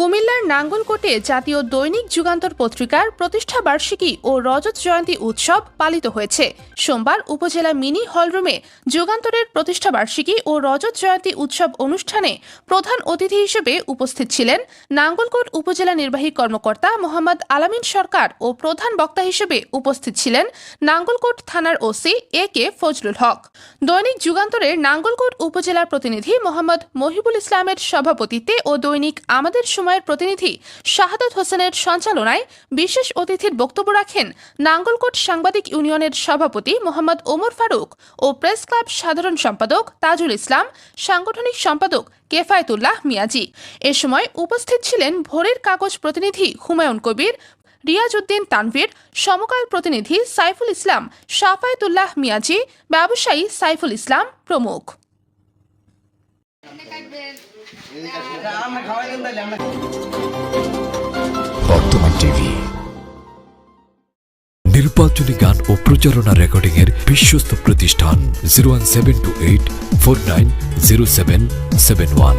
কুমিল্লার নাঙ্গলকোটে জাতীয় দৈনিক যুগান্তর পত্রিকার প্রতিষ্ঠা বার্ষিকী ও রজত জয়ন্তী উৎসব পালিত হয়েছে। সোমবার উপজেলা মিনি হলরুমে যুগান্তরের প্রতিষ্ঠা বার্ষিকী ও রজত জয়ন্তী উৎসব অনুষ্ঠানে প্রধান অতিথি হিসেবে উপস্থিত ছিলেন নাঙ্গলকোট উপজেলা নির্বাহী কর্মকর্তা মোহাম্মদ আলামিন সরকার ও প্রধান বক্তা হিসেবে উপস্থিত ছিলেন নাঙ্গলকোট থানার ওসি এ কে ফজলুল হক। দৈনিক যুগান্তরের নাঙ্গলকোট উপজেলার প্রতিনিধি মোহাম্মদ মহিবুল ইসলামের সভাপতিত্বে ও দৈনিক আমাদের সময়ের প্রতিনিধি শাহাদত হোসেনের সঞ্চালনায় বিশেষ অতিথির বক্তব্য রাখেন নাঙ্গলকোট সাংবাদিক ইউনিয়নের সভাপতি মোহাম্মদ ওমর ফারুক ও প্রেস ক্লাব সাধারণ সম্পাদক তাজুল ইসলাম, সাংগঠনিক সম্পাদক কেফায়েতুল্লাহ মিয়াজি। এ সময় উপস্থিত ছিলেন ভোরের কাগজ প্রতিনিধি হুমায়ুন কবির, রিয়াজউদ্দিন তানভীর, সমকাল প্রতিনিধি সাইফুল ইসলাম সাফায়েতুল্লাহ মিয়াজি, ব্যবসায়ী সাইফুল ইসলাম প্রমুখ। বর্তমান টিভি। নির্বাচনী গান ও প্রচারণা রেকর্ডিং এর বিশ্বস্ত প্রতিষ্ঠান zero one seven two eight four nine zero seven seven one.